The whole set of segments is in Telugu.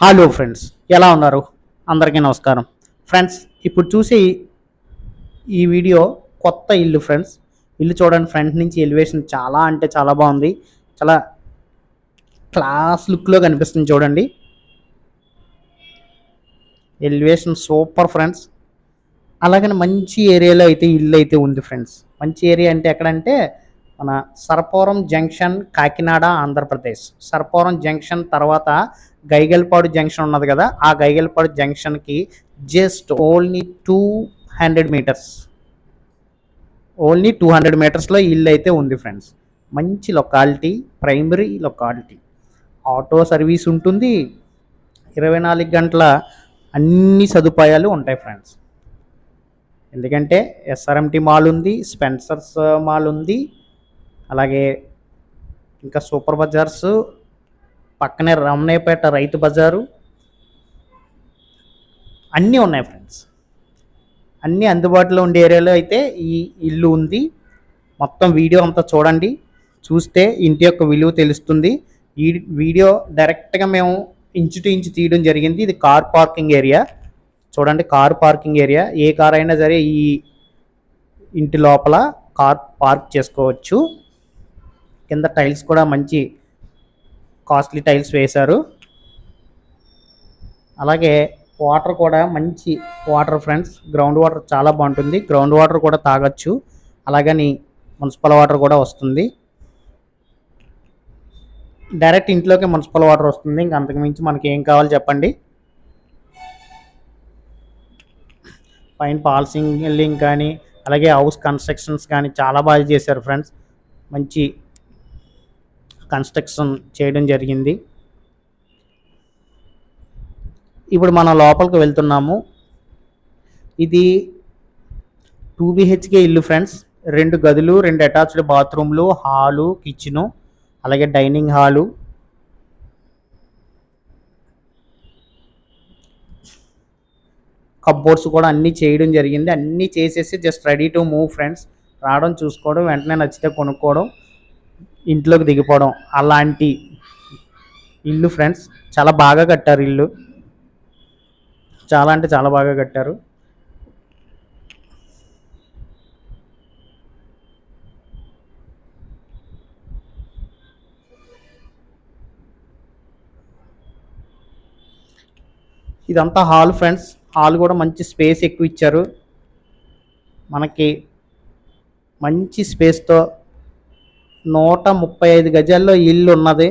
హలో ఫ్రెండ్స్ ఎలా ఉన్నారు? అందరికీ నమస్కారం. ఫ్రెండ్స్ ఇప్పుడు చూసి ఈ వీడియో కొత్త ఇల్లు ఫ్రెండ్స్. ఇల్లు చూడండి ఫ్రంట్ నుంచి ఎలివేషన్ చాలా అంటే చాలా బాగుంది. చాలా క్లాస్ లుక్లో కనిపిస్తుంది చూడండి. Elevation super friends. అలాగని మంచి ఏరియాలో అయితే ఇల్లు అయితే ఉంది ఫ్రెండ్స్. మంచి ఏరియా అంటే ఎక్కడంటే మన సర్పవరం జంక్షన్ కాకినాడ ఆంధ్రప్రదేశ్. సర్పవరం జంక్షన్ తర్వాత గైగల్పాడు జంక్షన్ ఉన్నది కదా ఆ Gaigalpadu జంక్షన్కి just only two hundred meters. Only two hundred మీటర్స్లో ఇల్లు అయితే ఉంది ఫ్రెండ్స్. మంచి locality primary locality. Auto service ఉంటుంది. ఇరవై నాలుగు గంటల అన్ని సదుపాయాలు ఉంటాయి ఫ్రెండ్స్. ఎందుకంటే ఎస్ఆర్ఎంటీ మాల్ ఉంది స్పెన్సర్స్ మాల్ ఉంది అలాగే ఇంకా సూపర్ బజార్స్ పక్కనే రమణయ్యపేట రైతు బజారు. అన్నీ ఉన్నాయి ఫ్రెండ్స్ అన్నీ అందుబాటులో ఉండే ఏరియాలో అయితే ఈ ఇల్లు ఉంది. మొత్తం వీడియో అంతా చూడండి. చూస్తే ఇంటి యొక్క విలువ తెలుస్తుంది. ఈ వీడియో డైరెక్ట్గా మేము ఇంచు టు ఇంచు తీయడం జరిగింది. ఇది కార్ పార్కింగ్ ఏరియా. చూడండి కార్ పార్కింగ్ ఏరియా. ఏ కార్ అయినా సరే ఈ ఇంటి లోపల కార్ పార్క్ చేసుకోవచ్చు. కింద టైల్స్ కూడా మంచి కాస్ట్లీ టైల్స్ వేశారు. అలాగే వాటర్ కూడా మంచి వాటర్ ఫ్రెండ్స్ గ్రౌండ్ వాటర్ చాలా బాగుంటుంది. గ్రౌండ్ వాటర్ కూడా తాగొచ్చు. అలాగని మున్సిపల్ వాటర్ కూడా వస్తుంది. డైరెక్ట్ ఇంట్లోకి మున్సిపల్ వాటర్ వస్తుంది. ఇంక అంతకుమించి మనకి ఏం కావాలి చెప్పండి? పైన పాలసింగ్ కానీ అలాగే హౌస్ కన్స్ట్రక్షన్స్ కానీ చాలా బాగా చేశారు ఫ్రెండ్స్. మంచి కన్స్ట్రక్షన్ చేయడం జరిగింది. ఇప్పుడు మనం లోపలికి వెళ్తున్నాము. ఇది టూ బిహెచ్కే ఇల్లు ఫ్రెండ్స్. రెండు గదులు రెండు అటాచ్డ్ బాత్రూమ్లు హాలు కిచెను అలాగే డైనింగ్ హాలు. కప్బోర్డ్స్ కూడా అన్నీ చేయడం జరిగింది. అన్నీ చేసేసి just ready to move friends. రావడం చూసుకోవడం వెంటనే నచ్చితే కొనుక్కోవడం. ఇంట్లోకి దిగిపోవడం అలాంటి ఇల్లు ఫ్రెండ్స్ చాలా బాగా కట్టారు ఇల్లు. చాలా అంటే చాలా బాగా కట్టారు. ఇదంతా హాల్ ఫ్రెండ్స్. హాల్ కూడా మంచి స్పేస్ ఎక్కువ ఇచ్చారు. మనకి మంచి స్పేస్తో నూట ముప్పై ఐదు గజాల్లో ఇల్లు ఉన్నది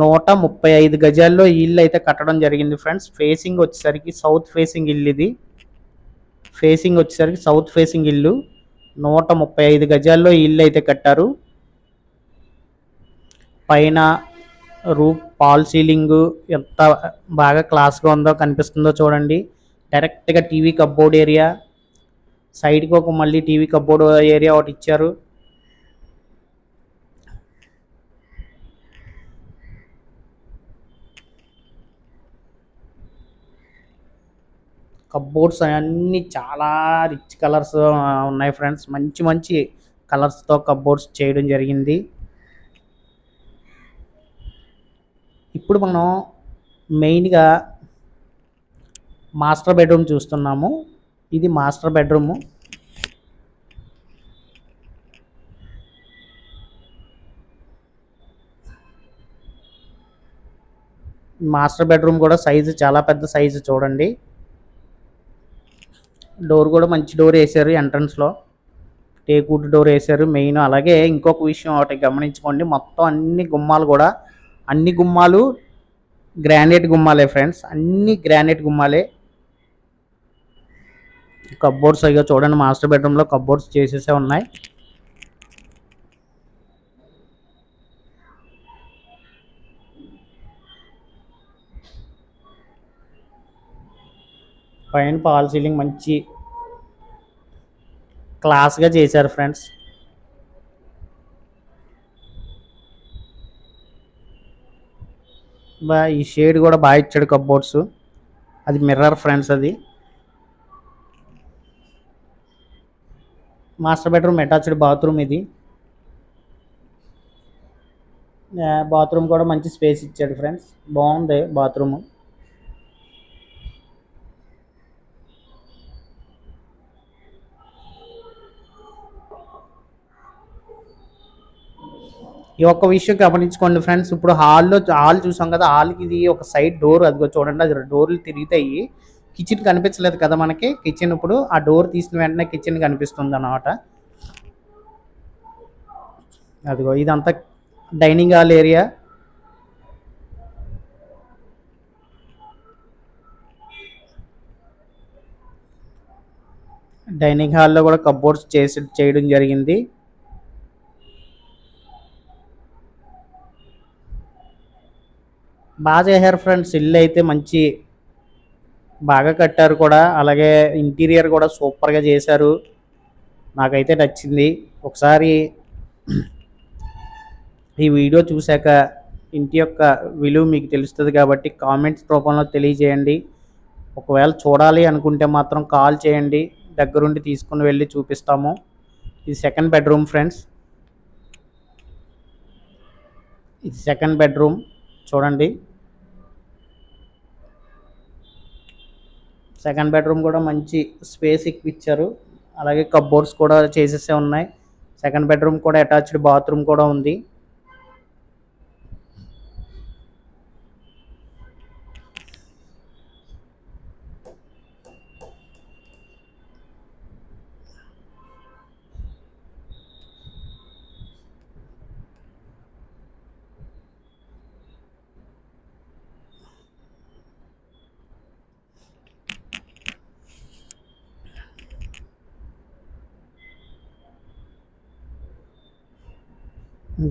నూట ముప్పై ఐదు గజాల్లో ఇల్లు అయితే కట్టడం జరిగింది ఫ్రెండ్స్. ఫేసింగ్ వచ్చేసరికి సౌత్ ఫేసింగ్ ఇల్లు ఇది ఫేసింగ్ వచ్చేసరికి సౌత్ ఫేసింగ్ ఇల్లు. నూట ముప్పై ఐదు గజాల్లో ఇల్లు అయితే కట్టారు. పైన రూఫ్ పాల్ సీలింగ్ ఎంత బాగా క్లాస్గా ఉందో కనిపిస్తుందో చూడండి. డైరెక్ట్గా టీవీ కప్బోర్డ్ ఏరియా. సైడ్కి ఒక మళ్ళీ టీవీ కప్బోర్డ్ ఏరియా ఒకటి ఇచ్చారు. కప్బోర్డ్స్ అన్నీ చాలా రిచ్ కలర్స్ ఉన్నాయి ఫ్రెండ్స్. మంచి మంచి కలర్స్తో కప్బోర్డ్స్ చేయడం జరిగింది. ఇప్పుడు మనం మెయిన్గా మాస్టర్ బెడ్రూమ్ చూస్తున్నాము. ఇది మాస్టర్ బెడ్రూము. మాస్టర్ బెడ్రూమ్ కూడా సైజు చాలా పెద్ద సైజు చూడండి. డోర్ కూడా మంచి డోర్ వేసారు ఎంట్రన్స్లో. టేకుడ్ డోర్ వేసారు మెయిన్. అలాగే ఇంకొక విషయం ఒకటి గమనించుకోండి. మొత్తం అన్ని గుమ్మాలు కూడా అన్ని గుమ్మాలు గ్రానైట్ గుమ్మాలే ఫ్రెండ్స్. అన్ని గ్రానైట్ గుమ్మాలే. కబ్బోర్డ్స్ అయ్యో చూడండి. మాస్టర్ బెడ్రూమ్లో కబ్బోర్డ్స్ చేసేసే ఉన్నాయి. పైన పాల్ సీలింగ్ మంచి క్లాస్గా చేశారు ఫ్రెండ్స్. బా ఈ షేడ్ కూడా బాగా ఇచ్చాడు కప్బోర్డ్స్. అది మిర్రర్ ఫ్రెండ్స్ అది. మాస్టర్ బెడ్రూమ్ అటాచ్డ్ బాత్రూమ్ ఇది. బాత్రూమ్ కూడా మంచి స్పేస్ ఇచ్చాడు ఫ్రెండ్స్. బాగుంది బాత్రూమ్. ఈ ఒక్క విషయం గమనించుకోండి ఫ్రెండ్స్. ఇప్పుడు హాల్లో హాల్ చూసాం కదా హాల్కి ఇది ఒక సైడ్ డోర్ అదిగో చూడండి అది డోర్లు తిరుగుతాయి. కిచెన్ కనిపించలేదు కదా మనకి. కిచెన్ ఇప్పుడు ఆ డోర్ తీసిన వెంటనే కిచెన్ కనిపిస్తుంది అన్నమాట అదిగో ఇదంతా డైనింగ్ హాల్ ఏరియా. డైనింగ్ హాల్లో కూడా కబోర్డ్స్ చేసి చేయడం జరిగింది. బాగా చేశారు ఫ్రెండ్స్. ఇల్లు అయితే మంచి బాగా కట్టారు కూడా. అలాగే ఇంటీరియర్ కూడా సూపర్గా చేశారు. నాకైతే నచ్చింది. ఒకసారి ఈ వీడియో చూశాక ఇంటి యొక్క విలువ మీకు తెలుస్తుంది కాబట్టి కామెంట్స్ రూపంలో తెలియజేయండి. ఒకవేళ చూడాలి అనుకుంటే మాత్రం కాల్ చేయండి. దగ్గరుండి తీసుకుని వెళ్ళి చూపిస్తాము. ఇది సెకండ్ బెడ్రూమ్ ఫ్రెండ్స్. ఇది సెకండ్ బెడ్రూమ్. చూడండి. సెకండ్ బెడ్రూమ్ కూడా మంచి స్పేస్ ఇచ్చారు అలాగే కబోర్డ్స్ కూడా చేసేసే ఉన్నాయి. సెకండ్ బెడ్రూమ్ కూడా అటాచ్డ్ బాత్రూమ్ కూడా ఉంది.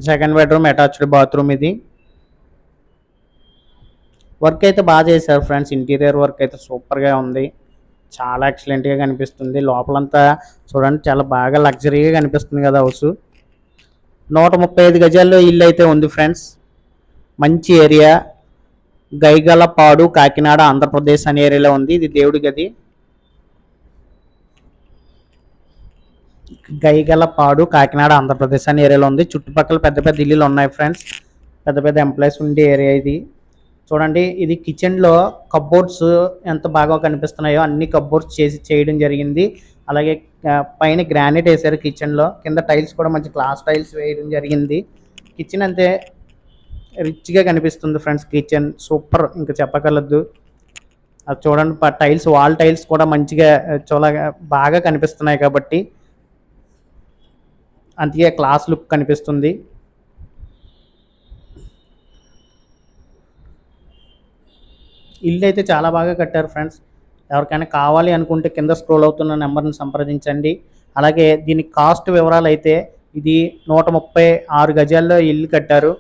సెకండ్ బెడ్రూమ్ అటాచ్డ్ బాత్రూమ్ ఇది. వర్క్ అయితే బాగా చేశారు ఫ్రెండ్స్ ఇంటీరియర్ వర్క్ అయితే సూపర్గా ఉంది. చాలా ఎక్సలెంట్గా కనిపిస్తుంది. లోపలంతా చూడండి చాలా బాగా లగ్జరీగా కనిపిస్తుంది కదా హౌస్ నూట ముప్పై ఐదు గజాల్లో ఇల్లు అయితే ఉంది ఫ్రెండ్స్ మంచి ఏరియా గైగలపాడు కాకినాడ ఆంధ్రప్రదేశ్ అనే ఏరియాలో ఉంది. ఇది దేవుడి గది. గైగలపాడు కాకినాడ ఆంధ్రప్రదేశ్ అనే ఏరియాలో ఉంది. చుట్టుపక్కల పెద్ద పెద్ద ఇల్లులు ఉన్నాయి ఫ్రెండ్స్ పెద్ద పెద్ద ఎంప్లాయీస్ ఉండే ఏరియా ఇది. చూడండి ఇది కిచెన్లో కబ్బోర్డ్స్ ఎంత బాగా కనిపిస్తున్నాయో అన్ని కబ్బోర్డ్స్ చేసి చేయడం జరిగింది. అలాగే పైన గ్రానైట్ వేశారు కిచెన్లో కింద టైల్స్ కూడా మంచి క్లాస్ టైల్స్ వేయడం జరిగింది. కిచెన్ అంతే రిచ్గా కనిపిస్తుంది ఫ్రెండ్స్ కిచెన్ సూపర్ ఇంకా చెప్పగలదు. అది చూడండి టైల్స్ వాల్ టైల్స్ కూడా మంచిగా చాలా బాగా కనిపిస్తున్నాయి కాబట్టి. అందుకే క్లాస్ లుక్ కనిపిస్తుంది. ఇల్లు అయితే చాలా బాగా కట్టారు ఫ్రెండ్స్. ఎవరికైనా కావాలి అనుకుంటే కింద స్క్రోల్ అవుతున్న నెంబర్ని సంప్రదించండి. అలాగే దీని కాస్ట్ వివరాలు అయితే ఇది నూట ముప్పై ఆరు గజాల్లో ఇల్లు కట్టారు.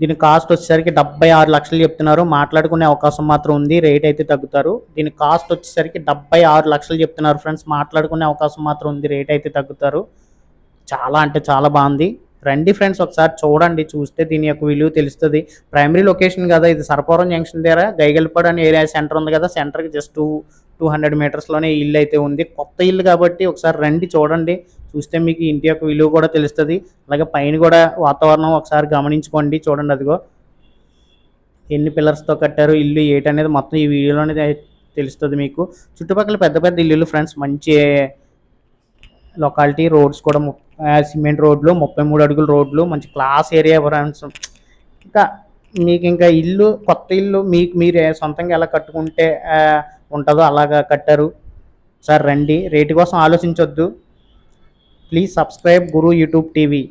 దీని కాస్ట్ వచ్చేసరికి డెబ్బై ఆరు లక్షలు చెప్తున్నారు. మాట్లాడుకునే అవకాశం మాత్రం ఉంది. రేట్ అయితే తగ్గుతారు. దీని కాస్ట్ వచ్చేసరికి డెబ్బై ఆరు లక్షలు చెప్తున్నారు ఫ్రెండ్స్. మాట్లాడుకునే అవకాశం మాత్రం ఉంది. రేట్ అయితే తగ్గుతారు. చాలా అంటే చాలా బాగుంది. రండి ఫ్రెండ్స్ ఒకసారి చూడండి. చూస్తే దీని యొక్క విలువ తెలుస్తుంది. ప్రైమరీ లొకేషన్ కదా ఇది. సర్పవరం జంక్షన్ దగ్గర గైగల్పాడు అనే ఏరియా సెంటర్ ఉంది కదా. సెంటర్కి జస్ట్ టూ టూ హండ్రెడ్ మీటర్స్లోనే ఇల్లు అయితే ఉంది. కొత్త ఇల్లు కాబట్టి ఒకసారి రండి చూడండి. చూస్తే మీకు ఇంటి యొక్క విలువ కూడా తెలుస్తుంది. అలాగే పైన కూడా వాతావరణం ఒకసారి గమనించుకోండి చూడండి అదిగో. ఎన్ని పిల్లర్స్తో కట్టారు ఇల్లు ఏటి అనేది మొత్తం ఈ వీడియోలోనే తెలుస్తుంది మీకు. చుట్టుపక్కల పెద్ద పెద్ద ఇల్లులు ఫ్రెండ్స్ మంచి లొకాలిటీ రోడ్స్ కూడా సిమెంట్ రోడ్లు ముప్పై మూడు అడుగుల రోడ్లు మంచి క్లాస్ ఏరియా ఫ్రెండ్స్. ఇంకా మీకు ఇంకా ఇల్లు కొత్త ఇల్లు మీకు మీరు సొంతంగా ఎలా కట్టుకుంటే ఉంటుందో అలాగా కట్టారు. సార్ రండి. రేటు కోసం ఆలోచించొద్దు. Please subscribe Guru YouTube TV